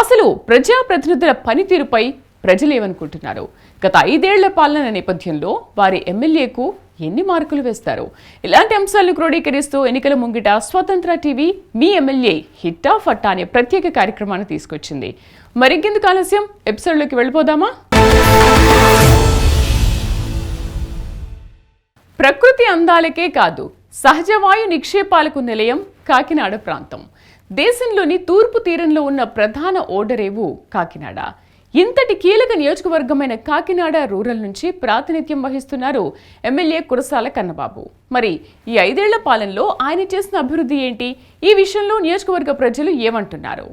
అసలు ప్రజాప్రతినిధుల పనితీరుపై ప్రజలేమనుకుంటున్నారు? గత ఐదేళ్ళ పాలన నేపథ్యంలో వారి ఎమ్మెల్యేకు ఎన్ని మార్కులు వేస్తారు? ఇలాంటి అంశాలను క్రోడీకరిస్తూ ఎన్నికల ముంగిట స్వతంత్ర టీవీ మీ ఎమ్మెల్యే హిట్టా ఫట్టా అనే ప్రత్యేక కార్యక్రమాన్ని తీసుకొచ్చింది. మరింకెందుకు ఆలస్యం? ఎపిసోడ్లోకి వెళ్ళిపోదామా? ప్రకృతి అందాలకే కాదు సహజవాయు నిక్షేపాలకు నిలయం కాకినాడ ప్రాంతం. దేశంలోని తూర్పు తీరంలో ఉన్న ప్రధాన ఓడరేవు కాకినాడ. ఇంతటి కీలక నియోజకవర్గమైన కాకినాడ రూరల్ నుంచి ప్రాతినిధ్యం వహిస్తున్నారు ఎమ్మెల్యే కురసాల కన్నబాబు. మరి ఈ ఐదేళ్ళ పాలనలో ఆయన చేసిన అభివృద్ధి ఏంటి? ఈ విషయంలో నియోజకవర్గ ప్రజలు ఏమంటున్నారు?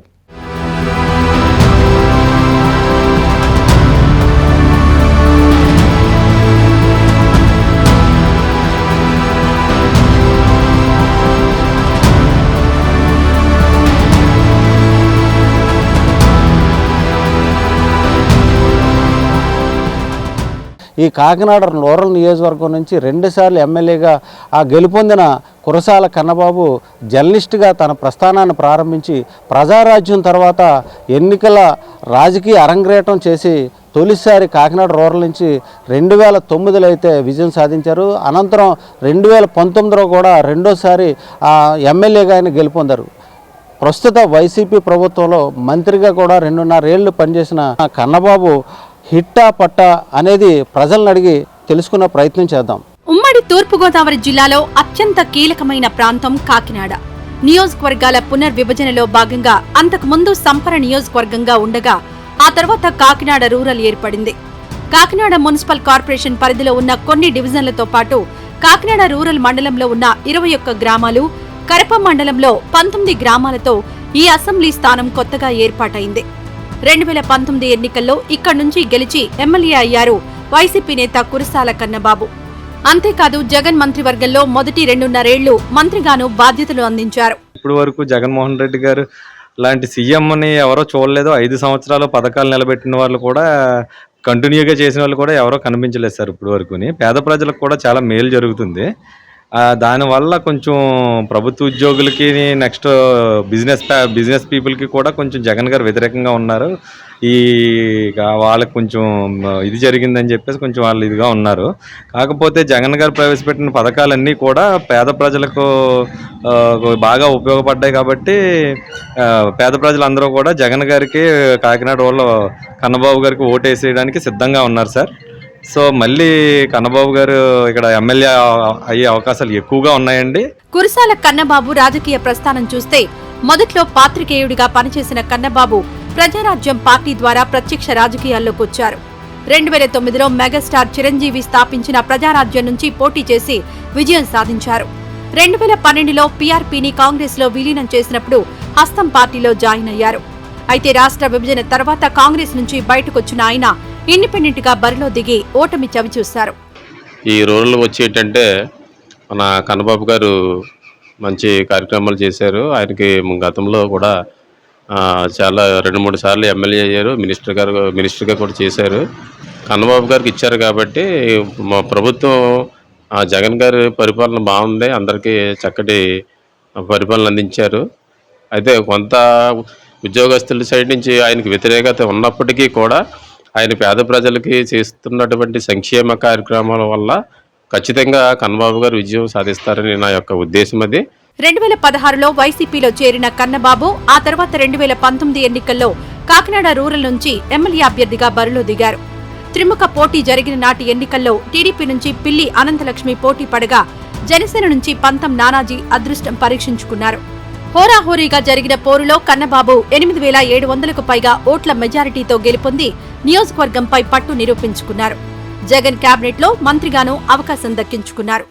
ఈ కాకినాడ రూరల్ నియోజకవర్గం నుంచి రెండుసార్లు ఎమ్మెల్యేగా ఆ గెలుపొందిన కురసాల కన్నబాబు జర్నలిస్ట్గా తన ప్రస్థానాన్ని ప్రారంభించి ప్రజారాజ్యం తర్వాత ఎన్నికల రాజకీయ అరంగేటం చేసి తొలిసారి కాకినాడ రూరల్ నుంచి రెండు వేల తొమ్మిదిలో అయితే విజయం సాధించారు. అనంతరం రెండు వేల పంతొమ్మిదిలో కూడా రెండోసారి ఆ ఎమ్మెల్యేగా ఆయన గెలుపొందారు. ప్రస్తుత వైసీపీ ప్రభుత్వంలో మంత్రిగా కూడా రెండున్నరేళ్ళు పనిచేసిన కన్నబాబు హిట్టా పట్టా అనేది ప్రజలను అడిగి తెలుసుకునే ప్రయత్నం చేద్దాం. ఉమ్మడి తూర్పుగోదావరి జిల్లాలో అత్యంత కీలకమైన ప్రాంతం కాకినాడ. నియోజకవర్గాల పునర్విభజనలో భాగంగా అంతకు ముందు సంపర నియోజకవర్గంగా ఉండగా ఆ తర్వాత కాకినాడ రూరల్ ఏర్పడింది. కాకినాడ మున్సిపల్ కార్పొరేషన్ పరిధిలో ఉన్న కొన్ని డివిజన్లతో పాటు కాకినాడ రూరల్ మండలంలో ఉన్న ఇరవై ఒక్క గ్రామాలు కరప మండలంలో పంతొమ్మిది గ్రామాలతో ఈ అసెంబ్లీ స్థానం కొత్తగా ఏర్పాటైంది. రెండు వేల పంతొమ్మిది ఎన్నికల్లో ఇక్కడి నుంచి గెలిచి ఎమ్మెల్యే అయ్యారు వైసీపీ నేత కురసాల కన్నబాబు. అంతేకాదు జగన్ మంత్రివర్గంలో మొదటి రెండున్నరేళ్ళు మంత్రిగాను బాధ్యతలు అందించారు. ఇప్పుడు వరకు జగన్మోహన్ రెడ్డి గారు లాంటి సీఎంని ఎవరో చూడలేదు. ఐదు సంవత్సరాలు పథకాలు నిలబెట్టిన వాళ్ళు కూడా కంటిన్యూగా చేసిన వాళ్ళు కూడా ఎవరో కనిపించలేదు సార్ ఇప్పుడు వరకుని. పేద ప్రజలకు కూడా చాలా మేలు జరుగుతుంది. దానివల్ల కొంచెం ప్రభుత్వ ఉద్యోగులకి నెక్స్ట్ బిజినెస్ బిజినెస్ పీపుల్కి కూడా కొంచెం జగన్ గారు వ్యతిరేకంగా ఉన్నారు. ఈ వాళ్ళకి కొంచెం ఇది జరిగిందని చెప్పేసి కొంచెం వాళ్ళు ఇదిగా ఉన్నారు. కాకపోతే జగన్ గారు ప్రవేశపెట్టిన పథకాలన్నీ కూడా పేద ప్రజలకు బాగా ఉపయోగపడ్డాయి కాబట్టి పేద ప్రజలందరూ కూడా జగన్ గారికి కాకినాడ వాళ్ళు కన్నబాబు గారికి ఓటేసేయడానికి సిద్ధంగా ఉన్నారు సార్. సో మళ్ళీ కన్నబాబు గారు ఇక్కడ ఎమ్మెల్యే అయ్యే అవకాశాలు ఎక్కువగా ఉన్నాయండి. కురసాల కన్నబాబు రాజకీయ ప్రస్థానం చూస్తే మొదట్లో పాత్రికేయుడిగా పనిచేసిన కన్నబాబు ప్రజారాజ్యం పార్టీ ద్వారా ప్రత్యక్ష రాజకీయాల్లోకి వచ్చారు. రెండు వేల తొమ్మిదిలో మెగాస్టార్ చిరంజీవి స్థాపించిన ప్రజారాజ్యం నుంచి పోటీ చేసి విజయం సాధించారు. రెండు వేల పన్నెండులో పీఆర్పీని కాంగ్రెస్లో విలీనం చేసినప్పుడు హస్తం పార్టీలో జాయిన్ అయ్యారు. అయితే రాష్ట్ర విభజన తర్వాత కాంగ్రెస్ నుంచి బయటకొచ్చిన ఆయన ఇండిపెండెంట్గా బరిలో దిగి ఓటమి చవిచూశారు ఈ రోజుల్లో వచ్చి ఏంటంటే మన కన్నబాబు గారు మంచి కార్యక్రమాలు చేశారు. ఆయనకి గతంలో కూడా చాలా రెండు మూడు సార్లు ఎమ్మెల్యే అయ్యారు. మినిస్టర్ గారు మినిస్టర్గా కూడా చేశారు. కన్నబాబు గారికి ఇచ్చారు కాబట్టి మా ప్రభుత్వం ఆ, జగన్ గారి పరిపాలన బాగుంది. అందరికీ చక్కటి పరిపాలన అందించారు. అయితే కొంత ఉద్యోగస్తుల సైడ్ నుంచి ఆయనకి వ్యతిరేకత ఉన్నప్పటికీ కూడా ఆయన పేద ప్రజలకి చేస్తున్నటువంటి సంక్షేమ కార్యక్రమాల వల్ల ఖచ్చితంగా కన్నబాబు గారు విజయం సాధిస్తారని నా యొక్క ఉద్దేశం అది. రెండు వేల పదహారులో వైసీపీలో చేరిన కన్నబాబు ఆ తర్వాత రెండు వేల పంతొమ్మిది ఎన్నికల్లో కాకినాడ రూరల్ నుంచి ఎమ్మెల్యే అభ్యర్థిగా బరిలో దిగారు. త్రిముఖ పోటీ జరిగిన నాటి ఎన్నికల్లో టీడీపీ నుంచి పిల్లి అనంతలక్ష్మి పోటీ పడగా జనసేన నుంచి పంతం నానాజీ అదృష్టం పరీక్షించుకున్నారు. హోరాహోరీగా జరిగిన పోరులో కన్నబాబు ఎనిమిది వేల ఏడు వందలకు పైగా ఓట్ల మెజారిటీతో గెలుపొంది నియోజకవర్గంపై పట్టు నిరూపించుకున్నారు. జగన్ కేబినెట్లో మంత్రిగాను అవకాశం దక్కించుకున్నారు.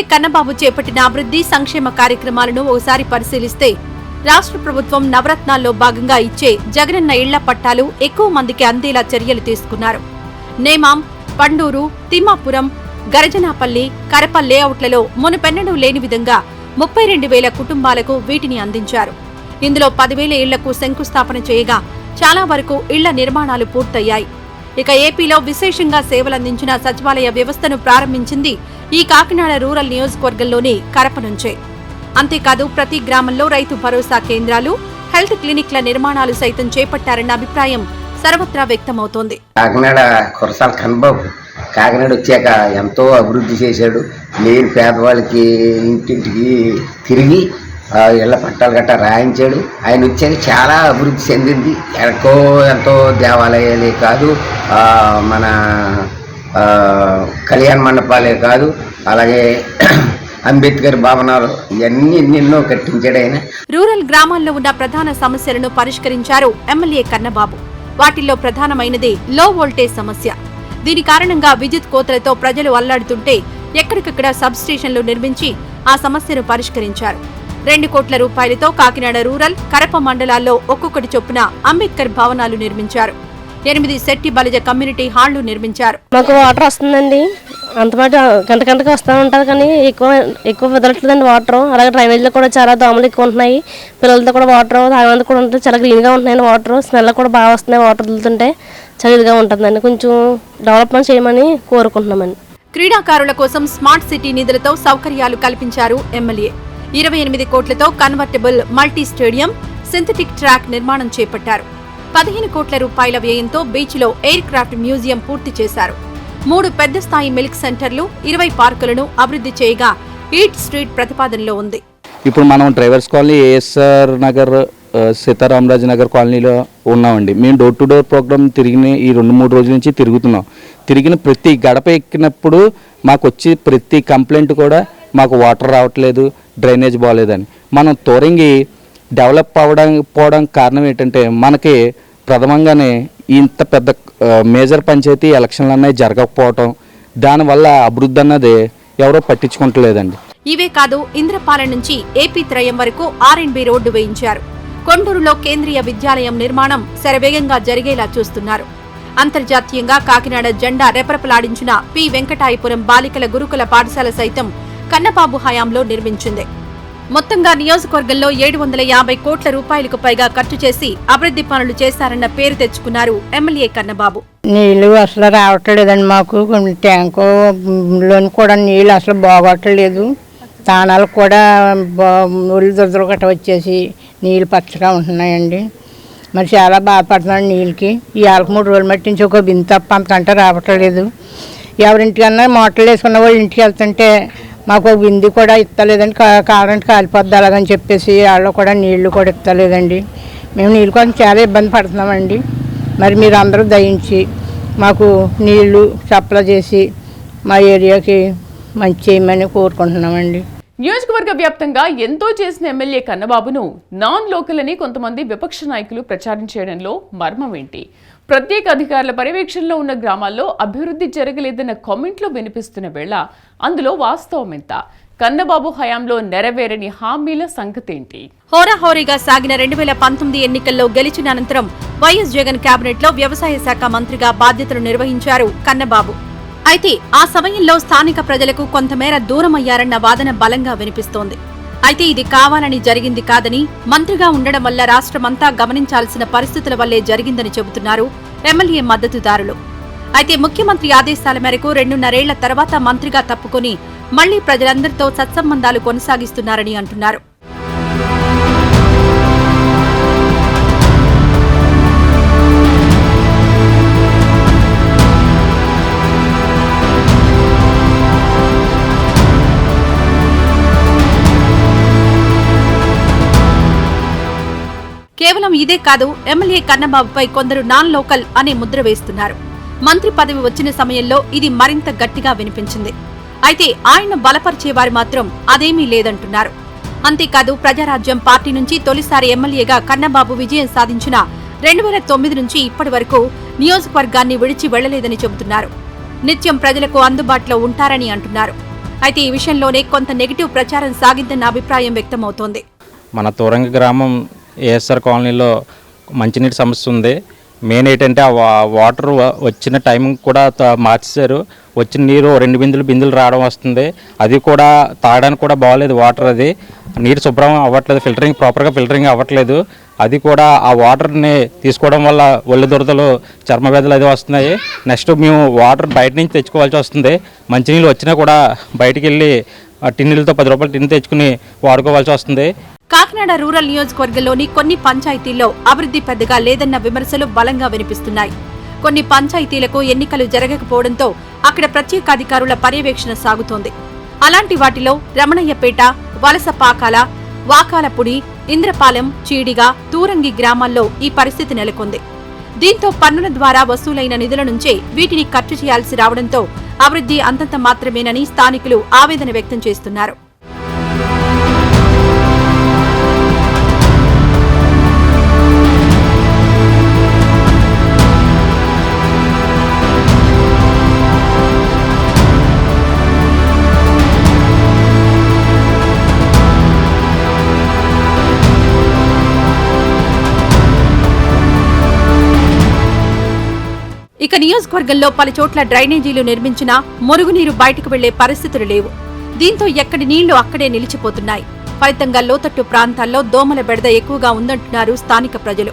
ఎమ్మెల్యే కన్నబాబు చేపట్టిన అభివృద్ధి సంక్షేమ కార్యక్రమాలను ఒకసారి పరిశీలిస్తే రాష్ట్ర ప్రభుత్వం నవరత్నాల్లో భాగంగా ఇచ్చే జగనన్న ఇళ్ళ పట్టాలు ఎక్కువ మందికి అందేలా చర్యలు తీసుకున్నారు. నేమాం పండూరు తిమ్మాపురం గరజనాపల్లి కరప లేఅవుట్లలో మునుపెన్నడూ లేని విధంగా ముప్పై రెండు వేల కుటుంబాలకు వీటిని అందించారు. ఇందులో పదివేల ఇళ్ళకు శంకుస్థాపన చేయగా చాలా వరకు ఇళ్ళ నిర్మాణాలు పూర్తయ్యాయి. ఇక ఏపీలో విశేషంగా సేవలందించిన సచివాలయ వ్యవస్థను ప్రారంభించింది ఈ కాకినాడ రూరల్ నియోజకవర్గంలోని కరప నుంచే. అంతేకాదు ప్రతి గ్రామంలో రైతు భరోసా కేంద్రాలు హెల్త్ క్లినిక్ల నిర్మాణాలు సైతం చేపట్టారన్న అభిప్రాయం సర్వత్రా వ్యక్తమవుతోంది. కాకినాడ కురసాల కన్బాబు కాకినాడ వచ్చాక ఎంతో అభివృద్ధి చేశాడు. లేని పేదవాళ్ళకి ఇంటింటికి తిరిగి ఇళ్ళ పట్టాలు గట్ట రాయించాడు. ఆయన వచ్చాక చాలా అభివృద్ధి చెందింది. ఎంతో ఎంతో దేవాలయాలే కాదు మన కళ్యాణ మండపాలే కాదు అలాగే అంబేద్కర్ భవనాలు ఇవన్నీ ఎన్నెన్నో కట్టించాడు ఆయన. రూరల్ గ్రామాల్లో ఉన్న ప్రధాన సమస్యలను పరిష్కరించారు ఎమ్మెల్యే కన్నబాబు. వాటిల్లో ప్రధానమైనది లో వోల్టేజ్ సమస్య. దీని కారణంగా విద్యుత్ కోతలతో ప్రజలు అల్లాడుతుంటే ఎక్కడికక్కడ సబ్ స్టేషన్లు నిర్మించి ఆ సమస్యను పరిష్కరించారు. రెండు కోట్ల రూపాయలతో కాకినాడ రూరల్ కరప మండలాల్లో ఒక్కొక్కటి చొప్పున అంబేద్కర్ భవనాలు నిర్మించారు. ఎనిమిది శెట్టి బలిజ కమ్యూనిటీ హాళ్ళు నిర్మించారు. మాకు వాటర్ వస్తుందండి. అంతమాట గంట గంటకు వస్తూ ఉంటుంది కానీ ఎక్కువ ఎక్కువ వదలట్లేదండి వాటర్. అలాగే డ్రైనేజ్లో కూడా చాలా దోమలు ఎక్కువ ఉంటున్నాయి. పిల్లలతో కూడా వాటర్ తాగడానికి కూడా ఉంటుంది చాలా గ్రీన్గా ఉంటున్నాయి వాటర్. స్మెల్ కూడా బాగా వస్తున్నాయి వాటర్ వదులుతుంటే. చాలా ఇదిగా ఉంటుందండి. కొంచెం డెవలప్మెంట్ చేయమని కోరుకుంటున్నామండి. క్రీడాకారుల కోసం స్మార్ట్ సిటీ నిధులతో సౌకర్యాలు కల్పించారు ఎమ్మెల్యే. ఇరవై ఎనిమిది కోట్లతో convertible multi stadium synthetic track నిర్మాణం చేపట్టారు. పదిహేను కోట్ల రూపాయల వ్యయంతో బీచ్లో ఎయిర్ క్రాఫ్ట్ మ్యూజియం పూర్తి చేశారు. మూడు పెద్ద స్థాయి మిల్క్ సెంటర్లు ఇరవై పార్కులను అభివృద్ధి చేయగా ఈట్ స్ట్రీట్ ప్రతిపాదనలో ఉంది. ఇప్పుడు మనం drivers colony ASR Nagar Sitaramaraju Nagar కాలనీలో ఉన్నామండి. మేము డోర్ టు డోర్ ప్రోగ్రామ్ తిరిగిన ఈ రెండు మూడు రోజుల నుంచి తిరుగుతున్నాం. తిరిగిన ప్రతి గడప ఎక్కినప్పుడు మాకు వచ్చి ప్రతి కంప్లైంట్ కూడా మాకు వాటర్ రావట్లేదు డ్రైనేజ్ బాగాలేదని. మనం తొరంగి డెవలప్ అవ్వడం పోవడం కారణం ఏంటంటే మనకి ప్రథమంగానే ఇంత పెద్ద మేజర్ పంచాయతీ ఎలక్షన్లు అనేవి జరగకపోవటం దానివల్ల అభివృద్ధి అన్నది ఎవరో పట్టించుకుంటలేదండి. ఇవే కాదు ఇంద్రపాలెం నుంచి ఏపీ త్రయం వరకు ఆర్ఎండ్బి రోడ్డు వేయించారు. కొండూరులో కేంద్రీయ విద్యాలయం నిర్మాణం శరవేగంగా జరిగేలా చూస్తున్నారు. అంతర్జాతీయంగా కాకినాడ జెండా రెపరెపలాడించిన పి. వెంకటాయపురం బాలికల గురుకుల పాఠశాల సైతం కన్నబాబు హయాంలో నిర్మించింది. మొత్తంగా నియోజకవర్గంలో ఏడు వందల యాభై కోట్ల రూపాయలకు పైగా ఖర్చు చేసి అభివృద్ధి పనులు చేశారన్న పేరు తెచ్చుకున్నారు ఎమ్మెల్యే కన్నబాబు. నీళ్ళు అసలు రావట్లేదండి మాకు. ట్యాంకు లోని కూడా నీళ్ళు అసలు బాగోట్లేదు. తానాలు కూడా ఒళ్ళు దురదలు గట్ట వచ్చేసి నీళ్ళు పచ్చగా ఉంటున్నాయండి. మరి చాలా బాధపడుతున్నాను నీళ్ళకి. ఈ ఆలకు మూడు రోజులు మట్టి నుంచి ఒక బిందు తప్ప అంతకంటే రావట్లేదు. ఎవరింటికన్నా మోటార్లు వేసుకున్న వాళ్ళు ఇంటికి వెళ్తుంటే మాకు వింది కూడా ఇస్తలేదండి. కరెంట్ కాలిపోద్ది అలాగని చెప్పేసి వాళ్ళు కూడా నీళ్ళు కూడా ఇస్తలేదండి. మేము నీళ్ళు కోసం చాలా ఇబ్బంది పడుతున్నామండి. మరి మీరు అందరూ దయించి మాకు నీళ్ళు సప్లై చేసి మా ఏరియాకి మంచి చేయమని కోరుకుంటున్నామండి. నియోజకవర్గ వ్యాప్తంగా ఎంతో చేసిన ఎమ్మెల్యే కన్నబాబును నాన్ లోకల్ అని కొంతమంది విపక్ష నాయకులు ప్రచారం చేయడంలో మర్మం ఏంటి ప్రత్యేక అధికారుల పర్యవేక్షణలో ఉన్న గ్రామాల్లో అభివృద్ధి జరగలేదన్న కామెంట్లు వినిపిస్తున్న వేళ అందులో వాస్తవం ఎంత? కన్నబాబు హయాంలో నెరవేరని హామీల సంగతేంటి? హోరాహోరీగా సాగిన రెండు వేల పంతొమ్మిది ఎన్నికల్లో గెలిచిన అనంతరం వైఎస్ జగన్ కేబినెట్లో వ్యవసాయ శాఖ మంత్రిగా బాధ్యతలు నిర్వహించారు కన్నబాబు అయితే ఆ సమయంలో స్థానిక ప్రజలకు కొంతమేర దూరమయ్యారన్న వాదన బలంగా వినిపిస్తోంది. అయితే ఇది కావాలని జరిగింది కాదని మంత్రిగా ఉండడం వల్ల రాష్ట్రమంతా గమనించాల్సిన పరిస్థితుల వల్లే జరిగిందని చెబుతున్నారు ఎమ్మెల్యే మద్దతుదారులు. అయితే ముఖ్యమంత్రి ఆదేశాల మేరకు రెండున్నరేళ్ళ తర్వాత మంత్రిగా తప్పుకొని మళ్ళీ ప్రజలందరితో సత్సంబంధాలు కొనసాగిస్తున్నారని అంటున్నారు. కేవలం ఇదే కాదు ఎమ్మెల్యే కన్నబాబుపై కొందరు నాన్ లోకల్ అనే ముద్ర వేస్తున్నారు. మంత్రి పదవి వచ్చిన సమయంలో ఇది మరింత గట్టిగా వినిపించింది. అయితే ఆయన బలపరిచేవారు మాత్రం అదేమీ లేదంటున్నారు. అంతేకాదు ప్రజారాజ్యం పార్టీ నుంచి తొలిసారి ఎమ్మెల్యేగా కన్నబాబు విజయం సాధించిన రెండు వేల తొమ్మిది నుంచి ఇప్పటి వరకు నియోజకవర్గాన్ని విడిచి వెళ్ళలేదని చెబుతున్నారు. నిత్యం ప్రజలకు అందుబాటులో ఉంటారని అంటున్నారు. అయితే ఈ విషయంలోనే కొంత నెగిటివ్ ప్రచారం సాగిందన్న అభిప్రాయం వ్యక్తమవుతోంది. మన తోరంగ గ్రామం ఏఎస్ఆర్ కాలనీలో మంచినీటి సమస్య ఉంది. మెయిన్ ఏంటంటే ఆ వాటర్ వచ్చిన టైం కూడా మార్చేశారు. వచ్చిన నీరు రెండు బిందులు బిందులు రావడం వస్తుంది. అది కూడా తాగడానికి కూడా బాగలేదు వాటర్ అది. నీరు శుభ్రం అవ్వట్లేదు ఫిల్టరింగ్ ప్రాపర్గా ఫిల్టరింగ్ అవ్వట్లేదు. అది కూడా ఆ వాటర్ని తీసుకోవడం వల్ల ఒళ్ళు దురదలు చర్మ వ్యాధులు అది వస్తున్నాయి. నెక్స్ట్ మేము వాటర్ బయట నుంచి తెచ్చుకోవాల్సి వస్తుంది. మంచినీళ్ళు వచ్చినా కూడా బయటికి వెళ్ళి టిన్నులతో పది రూపాయలు టిన్ తెచ్చుకుని వాడుకోవాల్సి వస్తుంది. కాకినాడ రూరల్ నియోజకవర్గంలోని కొన్ని పంచాయతీల్లో అభివృద్ధి పెద్దగా లేదన్న విమర్శలు బలంగా వినిపిస్తున్నాయి. కొన్ని పంచాయతీలకు ఎన్నికలు జరగకపోవడంతో అక్కడ ప్రత్యేక అధికారుల పర్యవేక్షణ సాగుతోంది. అలాంటి వాటిలో రమణయ్యపేట వలసపాకాల వాకాలపుడి ఇంద్రపాలెం చీడిగా తూరంగి గ్రామాల్లో ఈ పరిస్థితి నెలకొంది. దీంతో పన్నుల ద్వారా వసూలైన నిధుల నుంచే వీటిని ఖర్చు చేయాల్సి రావడంతో అభివృద్ధి అంతంత మాత్రమేనని స్థానికులు ఆవేదన వ్యక్తం చేస్తున్నారు. నియోజకవర్గంలో పలు చోట్ల డ్రైనేజీలు నిర్మించినా మురుగునీరు బయటకు వెళ్ళే పరిస్థితులు లేవు. దీంతో ఎక్కడి నీళ్ళు అక్కడే నిలిచిపోతున్నాయి. ఫలితంగా లోతట్టు ప్రాంతాల్లో దోమల బెడద ఎక్కువగా ఉందంటున్నారు స్థానిక ప్రజలు.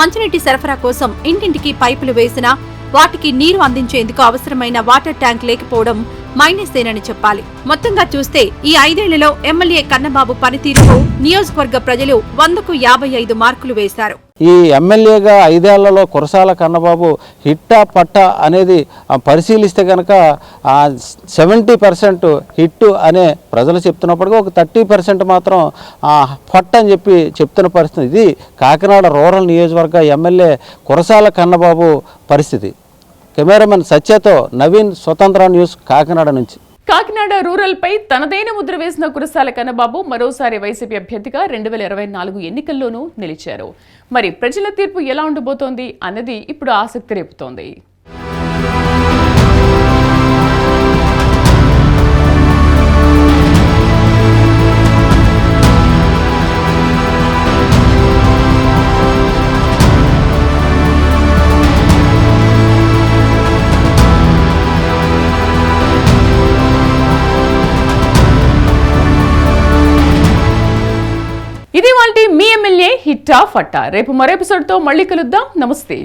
మంచినీటి సరఫరా కోసం ఇంటింటికి పైపులు వేసినా వాటికి నీరు అందించేందుకు అవసరమైన వాటర్ ట్యాంక్ లేకపోవడం మైనసేనని చెప్పాలి. మొత్తంగా చూస్తే ఈ ఐదేళ్ళలో ఎమ్మెల్యే కన్నబాబు పనితీరుకు నియోజకవర్గ ప్రజలు వందకు యాభై ఐదు మార్కులు వేశారు. ఈ ఎమ్మెల్యేగా ఐదేళ్ళలో కురసాల కన్నబాబు హిట్టా పట్టా అనేది పరిశీలిస్తే కనుక సెవెంటీ పర్సెంట్ హిట్ అనే ప్రజలు చెప్తున్నప్పటికీ ఒక థర్టీ పర్సెంట్ మాత్రం పట్ట అని చెప్పి చెప్తున్న పరిస్థితి. ఇది కాకినాడ రూరల్ నియోజకవర్గ ఎమ్మెల్యే కురసాల కన్నబాబు పరిస్థితి. కెమెరామెన్ సత్యతో నవీన్ స్వతంత్ర న్యూస్ కాకినాడ నుంచి. కాకినాడ రూరల్పై తనదైన ముద్ర వేసిన కురసాల కన్నబాబు మరోసారి వైసీపీ అభ్యర్థిగా రెండు వేల ఇరవై నాలుగు ఎన్నికల్లోనూ నిలిచారు. మరి ప్రజల తీర్పు ఎలా ఉండబోతోంది అన్నది ఇప్పుడు ఆసక్తి రేపుతోంది. ఇది వాళ్ళ మీ ఎమ్మెల్యే హిట్టా ఫట్టా రేపు మరో ఎపిసోడ్తో మళ్ళీ కలుద్దాం. నమస్తే.